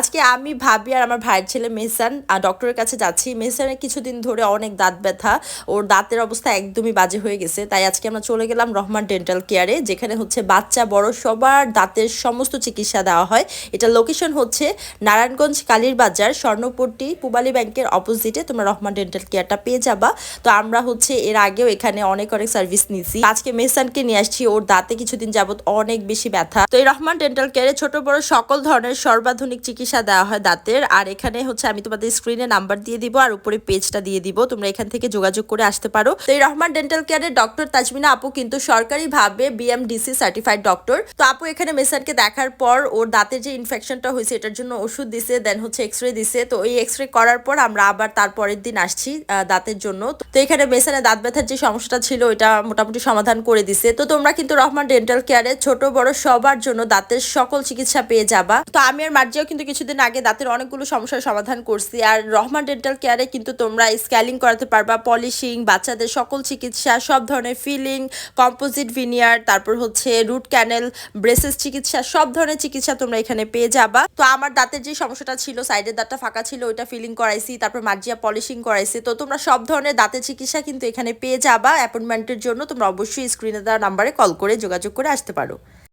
আজকে আমি ভাবি আর আমার ভাইয়ের ছেলে মেহসান ডক্টরের কাছে যাচ্ছি। মেহসানের কিছুদিন ধরে অনেক দাঁত ব্যথা। ওর দাঁতের অবস্থা একদমই বাজে হয়ে গেছে। তাই আজকে আমরা চলে গেলাম রহমান ডেন্টাল কেয়ারে যেখানে হচ্ছে বাচ্চা বড় সবার দাঁতের সমস্ত চিকিৎসা দেওয়া হয়। এটা লোকেশন হচ্ছে নারায়ণগঞ্জ কালীর বাজার স্বর্ণপট্টি, পুবালি ব্যাংকের অপোজিটে তোমরা রহমান ডেন্টাল কেয়ারটা পেয়ে যাবা। তো আমরা হচ্ছে এর আগেও এখানে অনেক অনেক সার্ভিস নিছি। আজকে মেহসানকে নিয়ে আসছি। ওর দাঁতে কিছুদিন যাবত অনেক বেশি ব্যথা। তো এই রহমান ডেন্টাল কেয়ারে ছোট বড় সকল ধরনের সর্বাধুনিক চিকিৎসা দেওয়া হয় দাঁতের। আর এখানে হচ্ছে আমি তোমাদের স্ক্রিনে নাম্বার দিয়ে দিব আর উপরে পেজটা দিয়ে দিব। তোমরা এখান থেকে যোগাযোগ করে আসতে পারো। তো এই রহমান ডেন্টাল কেয়ারের ডক্টর তাজমিনা আপু কিন্তু সরকারিভাবে বিএমডিসি সার্টিফাইড ডক্টর তো আপু এখানে মেসানকে দেখার পর ওর দাঁতের যে ইনফেকশনটা হয়েছে, এটার জন্য ওষুধ দিছে দেন হচ্ছে এক্স রে দিছে। তো এই এক্স রে করার পর আমরা আবার তারপরের দিন আসছি দাঁতের জন্য। তো এখানে মেসানে দাঁত ব্যথার যে সমস্যাটা ছিল ওটা মোটামুটি সমাধান করে দিছে। তো তোমরা কিন্তু রহমান ডেন্টাল কেয়ারে ছোট, বড় সবার জন্য দাঁতের সকল চিকিৎসা পেয়ে যাবা। তো আমি আর মার্জিয়াও কিন্তু কিছুদিন আগে দাঁতের অনেকগুলো সমস্যার সমাধান করছি। আর রহমান ডেন্টাল কেয়ারে কিন্তু তোমরা স্ক্যালিং করাতে পারবা পলিশিং বাচ্চাদের সকল চিকিৎসা, সব ধরনের ফিলিং কম্পোজিট ভিনিয়ার তারপর হচ্ছে রুট ক্যানেল ব্রেসেস চিকিৎসা, সব ধরনের চিকিৎসা তোমরা এখানে পেয়ে যাবা। তো আমার দাঁতের যে সমস্যাটা ছিল সাইডের দাঁতটা ফাঁকা ছিল, ওইটা ফিলিং করাইছি, তারপর মার্জিয়া পলিশিং করাইছি। তো তোমরা সব ধরনের দাঁতের চিকিৎসা কিন্তু এখানে পেয়ে যাবা। অ্যাপয়েন্টমেন্টের জন্য তোমরা অবশ্যই স্ক্রিনে দেওয়া নাম্বারে কল করে যোগাযোগ করে আসতে পারো।